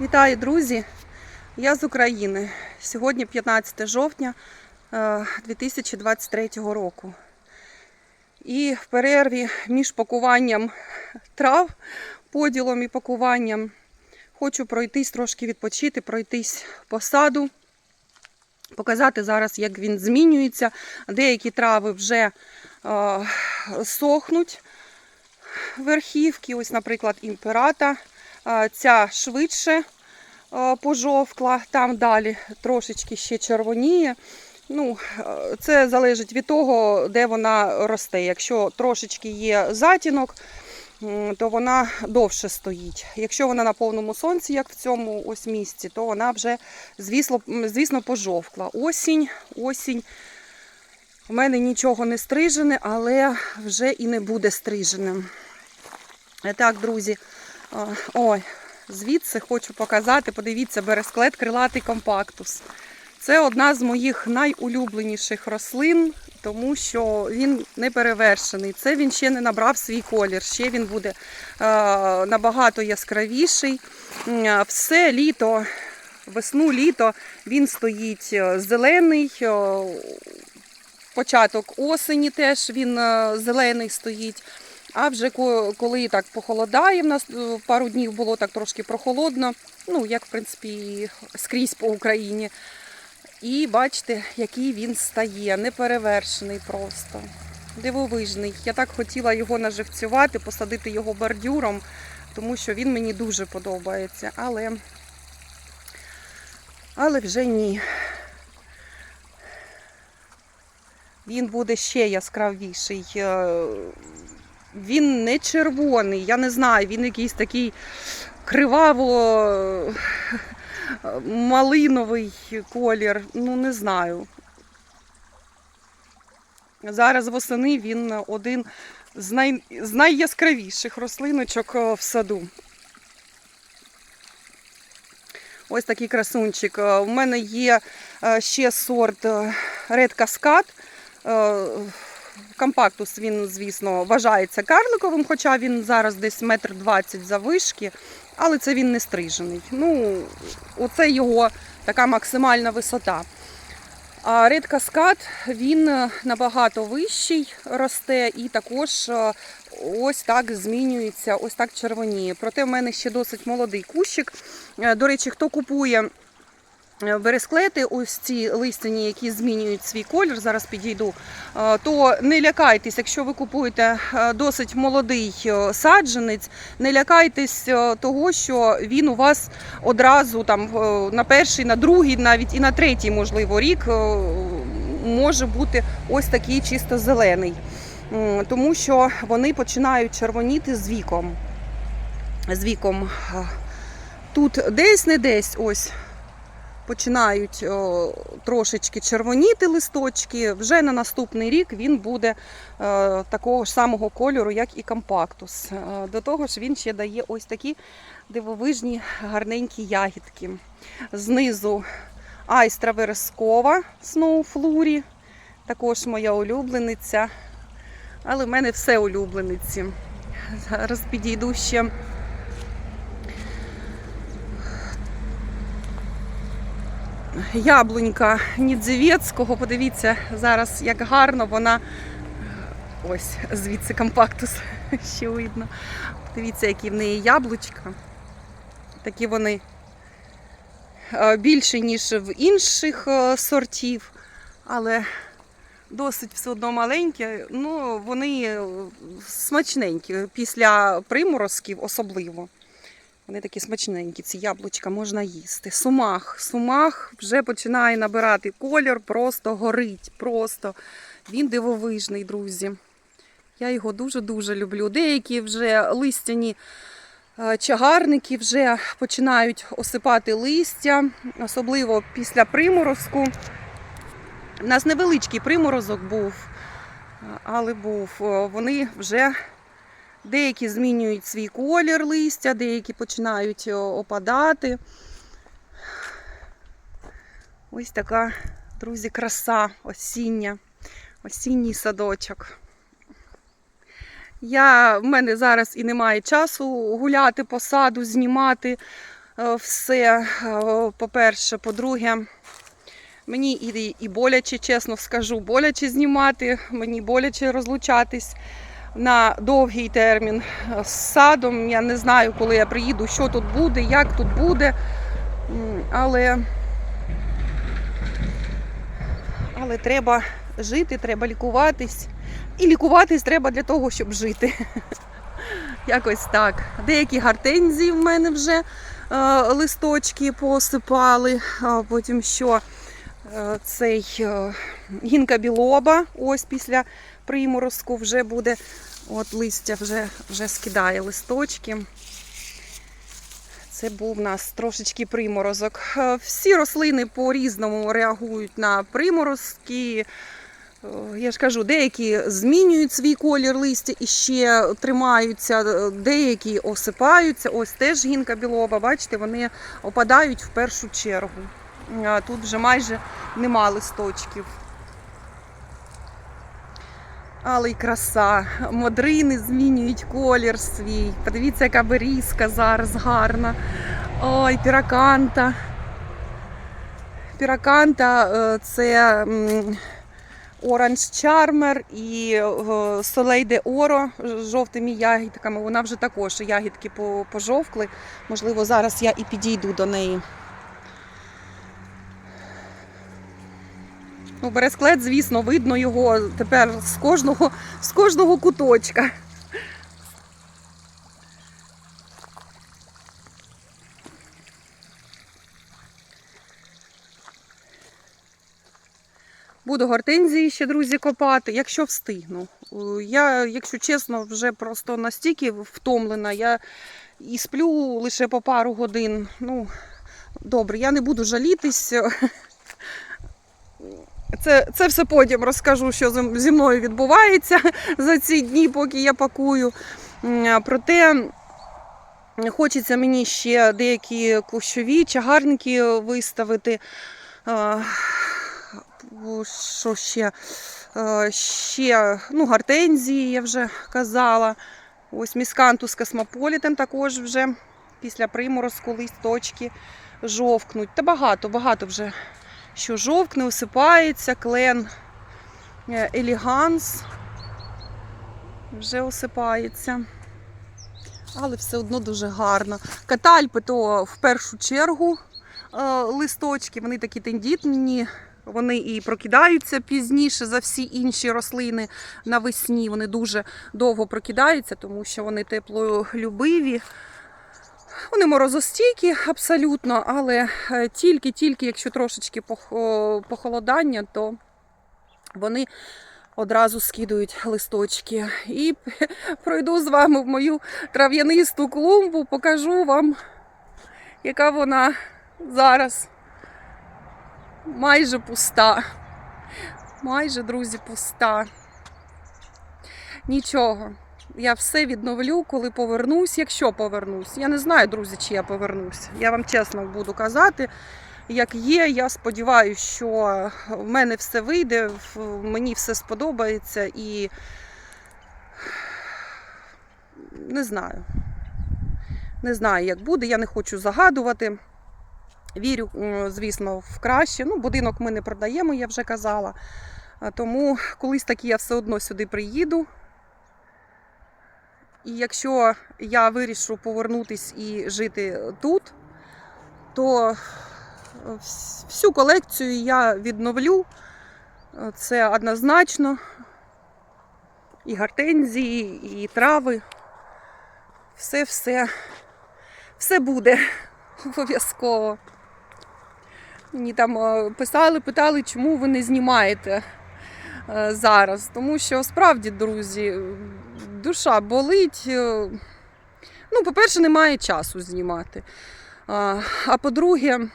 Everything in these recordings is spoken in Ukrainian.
Вітаю, друзі! Я з України. Сьогодні 15 жовтня е, 2023 року. І в перерві між пакуванням трав, поділом і пакуванням хочу пройтись трошки відпочити, пройтись по саду, показати зараз, як він змінюється. Деякі трави вже е, сохнуть верхівки. Ось, наприклад, імперата. Ця швидше е, пожовкла, там далі трошечки ще червоніє. Ну, е, це залежить від того, де вона росте. Якщо трошечки є затінок, то вона довше стоїть. Якщо вона на повному сонці, як в цьому ось місці, то вона вже, звісно, звісно пожовкла. Осінь, осінь. У мене нічого не стрижене, але вже і не буде стриженим. Е, Так, друзі, ой, звідси хочу показати, подивіться, бересклет крилатий компактус. Це одна з моїх найулюбленіших рослин, тому що він не перевершений. Це він ще не набрав свій колір, ще він буде набагато яскравіший. Все літо, весну, літо він стоїть е, зелений. е, Початок осені теж він е, зелений стоїть. А вже коли так похолодає, в нас е, пару днів було так трошки прохолодно, ну як в принципі скрізь по Україні. І бачите, який він стає, неперевершений просто. Дивовижний. Я так хотіла його наживцювати, посадити його бордюром, тому що він мені дуже подобається. Але, але вже ні. Він буде ще яскравіший. Е, Він не червоний, я не знаю, він якийсь такий криваво малиновий колір. Ну, не знаю. Зараз восени він один з, най... з найяскравіших рослиночок е, в саду. Ось такий красунчик. Е, У мене є е, ще сорт е, Red Cascade. Компактус він, звісно, вважається карликовим, хоча він зараз десь метр двадцять завишки, але це він не стрижений. Ну, оце його така максимальна висота. А Red Cascade, він набагато вищий росте і також е, ось так змінюється, ось так червоніє. Проте в мене ще досить молодий кущик. Е, До речі, хто купує бересклети, ось ці листяні, які змінюють свій колір, зараз підійду, е, то не лякайтесь, якщо ви купуєте е, досить молодий е, саджанець, не лякайтесь е, того, що він у вас одразу там е, на перший, на другий, навіть і на третій, можливо, рік е, може бути ось такий чисто зелений. Тому що вони починають червоніти з віком. З віком. Е, Тут десь не десь ось починають о, трошечки червоніти листочки. Вже на наступний рік він буде е, такого ж самого кольору, як і компактус. Е, до того ж, він ще дає ось такі дивовижні гарненькі ягідки. Знизу айстра верескова Сноуфлурі, також моя улюблениця. Але в мене все улюблениці. Зараз підійду ще. Яблунька Нідзевецького. Подивіться зараз, як гарно вона. Ось звідси компактус ще видно. Подивіться, які в неї яблучка. Такі вони е, більші, ніж в інших е, сортів, але досить все одно маленькі. Ну, вони е, смачненькі після приморозків особливо. Вони такі смачненькі, ці яблучка можна їсти. Сумах. Сумах вже починає набирати колір, просто горить. Просто він дивовижний, друзі. Я його дуже-дуже люблю. Деякі вже листяні е, чагарники вже починають осипати листя, особливо після приморозку. У нас невеличкий приморозок був, але був. Е, Вони вже Деякі змінюють свій колір листя, деякі починають опадати. Ось така, друзі, краса осіння, осінній садочок. Я, в мене зараз і немає часу гуляти по саду, знімати. е, все. Е, По-перше, по-друге, мені і, і боляче, чесно скажу, боляче знімати, мені боляче розлучатись на довгий термін з садом. Я не знаю, коли я приїду, що тут буде, як тут буде. Але, але треба жити, треба лікуватись. І лікуватись треба для того, щоб жити. Якось так. Деякі гортензії в мене вже е, листочки посипали. А потім що е, цей е, гінка білоба, ось після приморозку вже буде. От листя вже, вже скидає листочки. Це був у нас трошечки приморозок. Е, Всі рослини по-різному реагують на приморозки. Е, Я ж кажу, деякі змінюють свій колір листя і ще тримаються, е, деякі осипаються. Ось теж гінка білоба, бачите, вони опадають в першу чергу. Тут вже майже нема листочків. Але й краса. Модрини змінюють колір свій. Подивіться, яка берізка зараз гарна. Ой, піраканта. Піраканта е, це Оранж Чармер і Солей де Оро з жовтими ягідками. Вона вже також ягідки пожовкли. Можливо, зараз я і підійду до неї. Ну, бересклет, звісно, видно його тепер з кожного, з кожного куточка. Буду гортензії ще, друзі, копати, якщо встигну. Я, якщо чесно, вже просто настільки втомлена. Я і сплю лише по пару годин. Ну, добре, я не буду жалітись. Це, це все потім розкажу, що зі- мною відбувається за ці дні, поки я пакую. Проте хочеться мені ще деякі кущові чагарники виставити. Що ще? Ще ну, гортензії, я вже казала. Ось міскантус космополітен також вже після приморозку листочки жовкнуть. Та багато, багато вже що жовкне, осипається, клен е, еліганс вже осипається. Але все одно дуже гарно. Катальпи то в першу чергу е, листочки, вони такі тендітні, вони і прокидаються пізніше за всі інші рослини навесні. Вони дуже довго прокидаються, тому що вони теплолюбиві. Вони морозостійкі абсолютно, але е, тільки-тільки, якщо трошечки похолодання, то вони одразу скидують листочки. І пройду з вами в мою трав'янисту клумбу, покажу вам, яка вона зараз майже пуста. Майже, друзі, пуста. Нічого. Я все відновлю, коли повернусь, якщо повернусь. Я не знаю, друзі, чи я повернусь. Я вам чесно буду казати, як є. Я сподіваюся, що в мене все вийде, мені все сподобається і не знаю. Не знаю, як буде, я не хочу загадувати. Вірю, звісно, в краще. Ну, будинок ми не продаємо, я вже казала. Тому колись таки я все одно сюди приїду. І якщо я вирішу повернутись і жити тут, то всю колекцію я відновлю. Це однозначно. І гортензії, і трави. Все, все, все буде обов'язково. Мені там е, писали, питали, чому ви не знімаєте е, зараз. Тому що справді, друзі, душа болить. е, Ну, по-перше, немає часу знімати. А, а по-друге, ви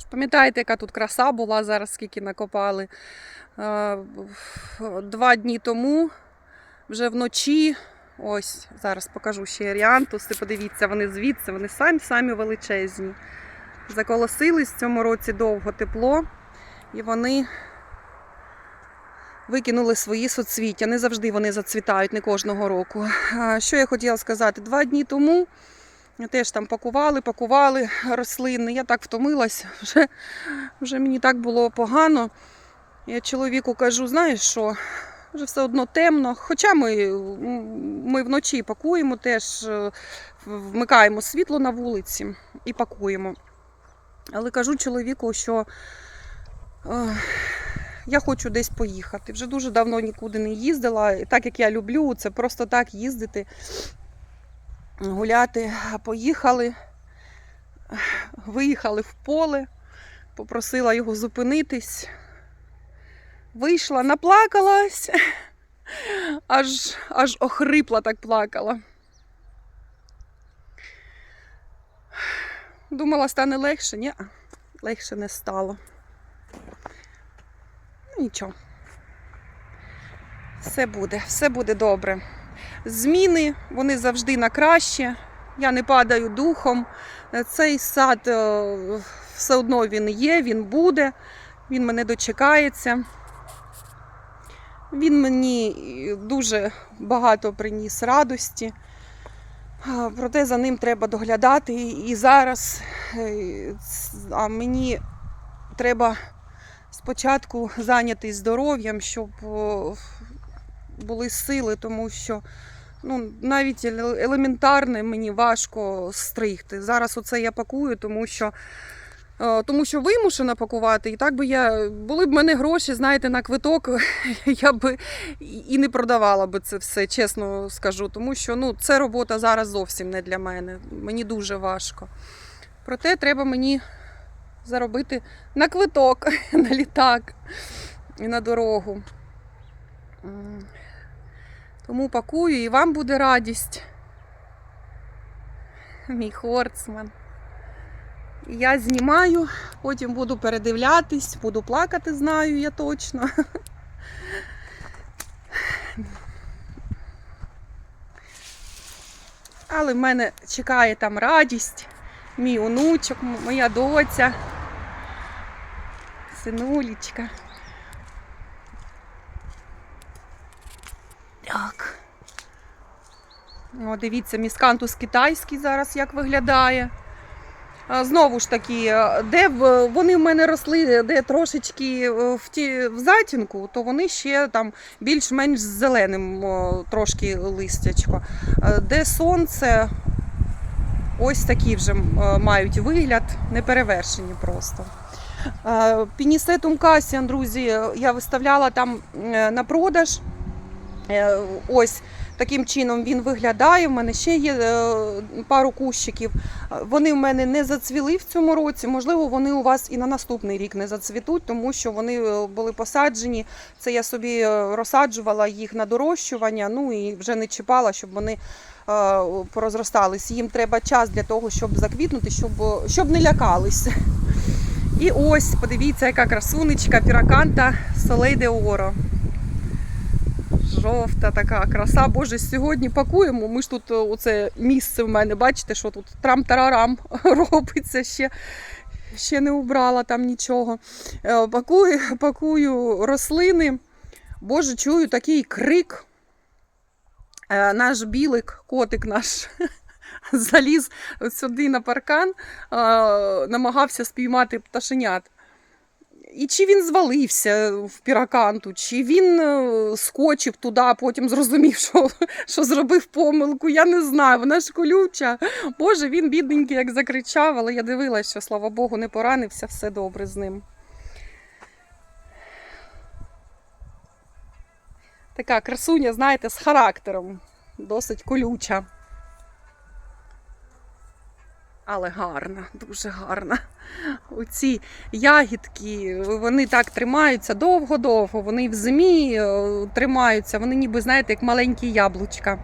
ж пам'ятаєте, яка тут краса була зараз, скільки накопали. Е, Два дні тому, вже вночі. Ось, зараз покажу ще аріантуси. Подивіться, вони звідси, вони самі самі величезні. Заколосились в цьому році довго тепло, і вони викинули свої соцвіття. Не завжди вони зацвітають, не кожного року. Що я хотіла сказати? Два дні тому Теж там пакували, пакували рослини. Я так втомилась, вже, вже мені так було погано. Я чоловіку кажу, знаєш що, вже все одно темно. Хоча ми, ми вночі пакуємо, теж е, вмикаємо світло на вулиці і пакуємо. Але кажу чоловіку, що е, я хочу десь поїхати. Вже дуже давно нікуди не їздила. І так як я люблю, це просто так їздити, гуляти. Поїхали, виїхали в поле, попросила його зупинитись. Вийшла, наплакалась, аж, аж охрипла так плакала. Думала, стане легше, ні, легше не стало. Нічого. Все буде, все буде добре. Зміни, вони завжди на краще. Я не падаю духом. Цей сад е, все одно він є, він буде, він мене дочекається. Він мені дуже багато приніс радості. Проте за ним треба доглядати і зараз. е, А мені треба спочатку зайнятися здоров'ям, щоб були сили, тому що ну, навіть еле- елементарне мені важко стригти. Зараз оце я пакую, тому що. Тому що вимушена пакувати, і так би я були б мене гроші, знаєте, на квиток, я би і не продавала би це все, чесно скажу. Тому що ну, це робота зараз зовсім не для мене. Мені дуже важко. Проте треба мені заробити на квиток, на літак і на дорогу. Тому пакую і вам буде радість. Мій хорцман. Я знімаю, потім буду передивлятись, буду плакати, знаю я точно. Але в мене чекає там радість, мій онучок, моя доця, синулічка. Так. О, дивіться, міскантус китайський зараз як виглядає. Знову ж таки, е, де вони в мене росли, де трошечки е, в, ті, в затінку, то вони ще там більш-менш зеленим трошки листячко. Е, Де сонце, ось такі вже е, мають вигляд, неперевершені просто. Е, Пінісетум Касіан, друзі, я виставляла там е, на продаж. Е, Ось таким чином він виглядає. В мене ще є е, пару кущиків. Е, Вони в мене не зацвіли в цьому році. Можливо, вони у вас і на наступний рік не зацвітуть, тому що вони е, були посаджені. Це я собі е, розсаджувала їх на дорощування, ну і вже не чіпала, щоб вони е, порозростались. Їм треба час для того, щоб заквітнути, щоб, щоб не лякались. І ось, подивіться, яка красунечка, піраканта Солей де Оро. Жовта така краса. Боже, сьогодні пакуємо. Ми ж тут е, оце місце в мене, бачите, що тут трам-тарарам робиться ще. Ще не убрала там нічого. Е, Пакую, пакую рослини. Боже, чую такий крик. Е, Наш білик, котик наш, заліз сюди на паркан, е, намагався спіймати пташенят. І чи він звалився в піраканту, чи він е, скочив туди, а потім зрозумів, що, що зробив помилку. Я не знаю. Вона ж колюча. Боже, він бідненький, як закричав, але я дивилася, що слава Богу, не поранився, все добре з ним. Така красуня, знаєте, з характером. Досить колюча. Але гарна, дуже гарна. Оці ягідки, вони так тримаються довго-довго, вони в зимі е, тримаються, вони ніби, знаєте, як маленькі яблучка.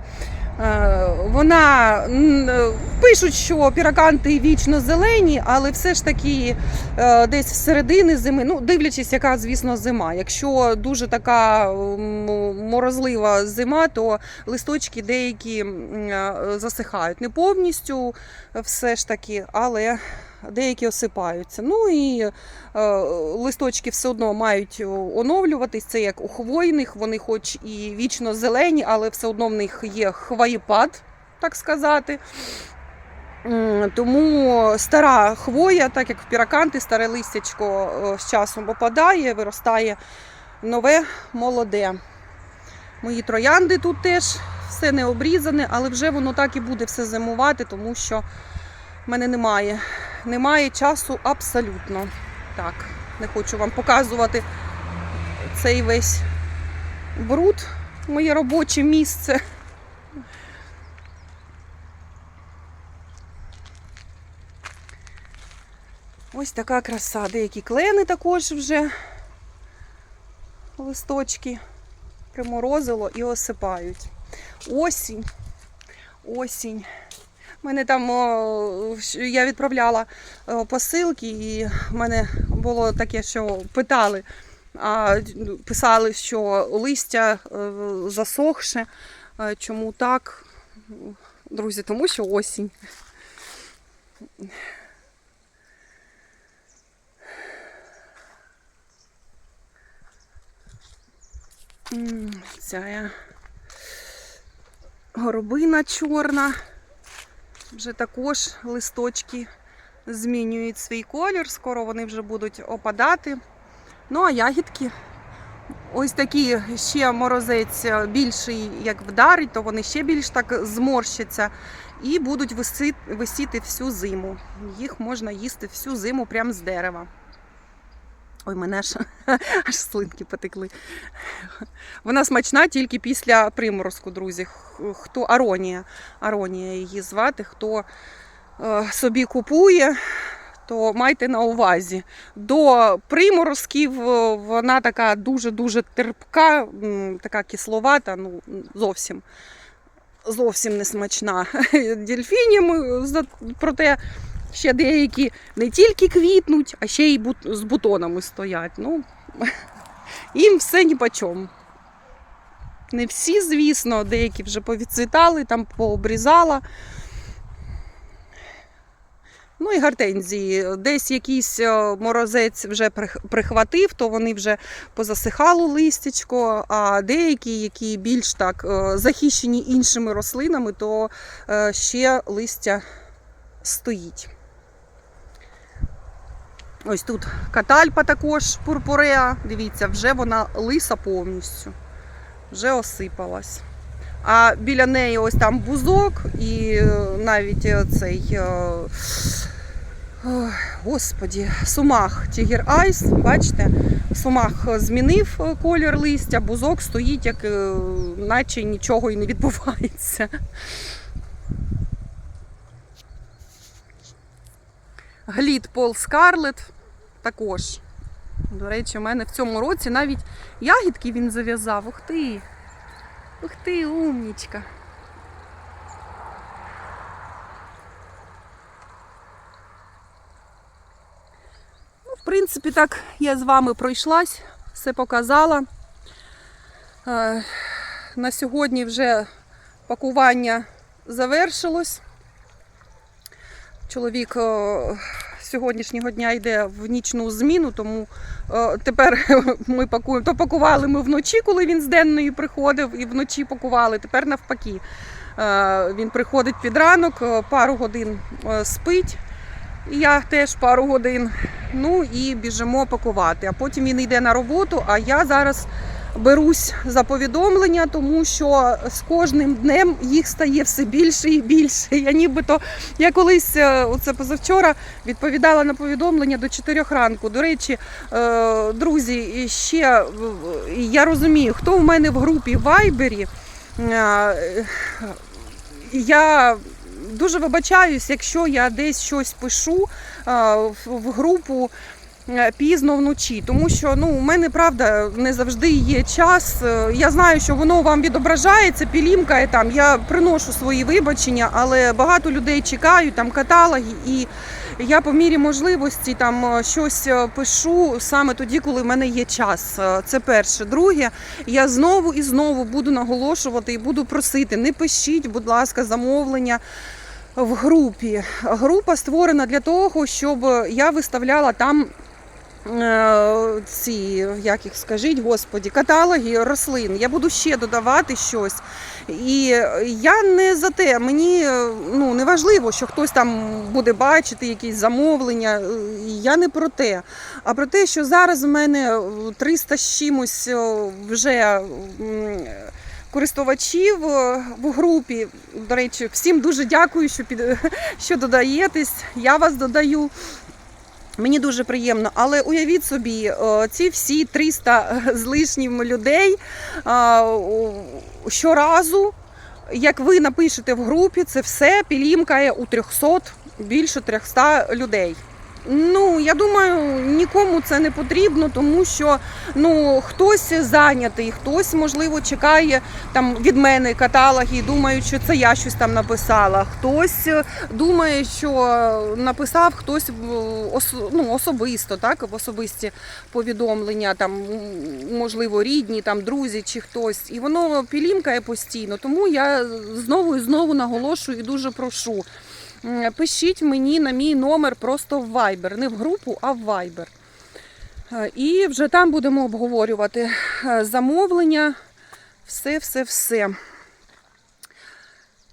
Е, Вона е, пишуть, що піраканти вічно зелені, але все ж таки е, десь всередини середини зими, ну дивлячись, яка, звісно, зима. Якщо дуже така морозлива зима, то листочки деякі засихають. Не повністю все ж таки, але деякі осипаються. Ну і е, листочки все одно мають оновлюватись. Це як у хвойних, вони хоч і вічно зелені, але все одно в них є хвоєпад, так сказати. Тому стара хвоя, так як в піраканти, старе листячко е, з часом опадає, виростає нове, молоде. Мої троянди тут теж все не обрізане, але вже воно так і буде все зимувати, тому що в мене немає. Немає часу абсолютно. Так, не хочу вам показувати цей весь бруд, моє робоче місце. Ось така краса. Деякі клени також вже листочки приморозило і осипають. Осінь. Осінь. Мене там я відправляла посилки, і в мене було таке, що питали, а ну, писали, що листя е, засохше. Е, Чому так? Друзі, тому що осінь. Ця я горобина чорна. Вже також листочки змінюють свій колір, скоро вони вже будуть опадати. Ну, а ягідки ось такі ще морозець більший, як вдарить, то вони ще більш так зморщаться і будуть висіти всю зиму. Їх можна їсти всю зиму прямо з дерева. Ой, мене аж, аж слинки потекли. Вона смачна тільки після приморозку, друзі. Хто аронія, аронія її звати, хто е, собі купує, то майте на увазі. До приморозків е, вона така дуже-дуже терпка, така кисловата, ну зовсім. Зовсім не смачна. Дельфіням, за- проте ще деякі не тільки квітнуть, а ще й з бутонами стоять. Ну, їм все ні по чому. Не всі, звісно, деякі вже повідцвітали, там пообрізала. Ну і гортензії. Десь якийсь е, морозець вже прих- прихватив, то вони вже позасихало листячко, а деякі, які більш так е, захищені іншими рослинами, то е, ще листя стоїть. Ось тут катальпа також пурпуреа. Дивіться, вже вона лиса повністю, вже осипалась. А біля неї ось там бузок і е, навіть е, цей. е, Господі, сумах Тігер Айс, бачите, сумах змінив колір листя, бузок стоїть, як наче нічого і не відбувається. Глід Пол Скарлет також. До речі, у мене в цьому році навіть ягідки він зав'язав. Ух ти! Ух ти, умнічка. Ну, в принципі, так я з вами пройшлась, все показала. Е, На сьогодні вже пакування завершилось. Чоловік е, сьогоднішнього дня йде в нічну зміну, тому е, тепер ми пакуємо. То пакували ми вночі, коли він з денної приходив, і вночі пакували. Тепер навпаки. Е, Він приходить під ранок, пару годин спить. І я теж пару годин. Ну і біжимо пакувати. А потім він йде на роботу, а я зараз берусь за повідомлення, тому що з кожним днем їх стає все більше і більше. Я нібито я колись е, оце позавчора відповідала на повідомлення до 4 ранку. До речі, е, друзі, ще е, я розумію, хто у мене в групі в Вайбері. Я дуже вибачаюсь, якщо я десь щось пишу в- в групу пізно вночі, тому що ну, у мене правда не завжди є час. Е, Я знаю, що воно вам відображається, пілімкає там. Я приношу свої вибачення, але багато людей чекають там каталоги, і я по мірі можливості там е, щось е, пишу саме тоді, коли в мене є час. Е, Це перше. Друге, я знову і знову буду наголошувати і буду просити: не пишіть, будь ласка, замовлення. В групі група створена для того, щоб я виставляла там е, ці, як їх скажіть, господі, каталоги рослин. Я буду ще додавати щось. І я не за те. Мені е, ну, не важливо, що хтось там буде бачити якісь замовлення. Е, Я не про те. А про те, що зараз в мене е, 300 з чимось е, вже користувачів е, в групі. До речі, всім дуже дякую, що, під, що додаєтесь. Я вас додаю. Мені дуже приємно, але уявіть собі, ці всі 300 з лишнім людей щоразу, як ви напишете в групі, це все пілімкає у 300, більше 300 людей. Ну, я думаю, нікому це не потрібно, тому що ну, хтось зайнятий, хтось, можливо, чекає там від мене каталоги і думає, що це я щось там написала. Хтось е, думає, що написав хтось ос- ну, особисто, так, в особисті повідомлення, там, можливо, рідні, там, друзі чи хтось. І воно пілімкає постійно. Тому я знову і знову наголошую і дуже прошу. Пишіть мені на мій номер просто в Viber, не в групу, а в Viber. Е, І вже там будемо обговорювати е, замовлення, все, все, все.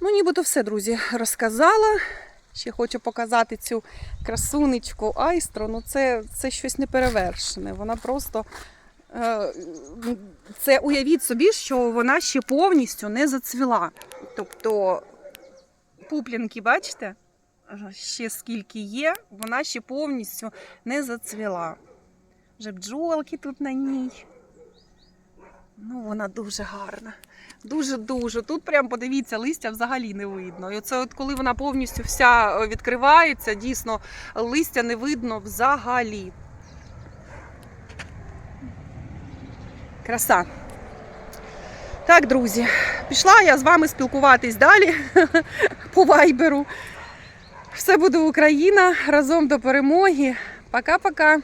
Ну, нібито все, друзі, розказала. Ще хочу показати цю красунечку айстру. Ну, це, це щось неперевершене. Вона просто. е, Це уявіть собі, що вона ще повністю не зацвіла. Тобто пуплінки, бачите? Ще скільки є, вона ще повністю не зацвіла. Вже бджолки тут на ній. Ну, вона дуже гарна. Дуже-дуже. Тут прям подивіться, листя взагалі не видно. І оце от коли вона повністю вся е, відкривається, дійсно листя не видно взагалі. Краса. Так, друзі, пішла я з вами спілкуватись далі по вайберу. Все буде Україна разом до перемоги. Пока-пока.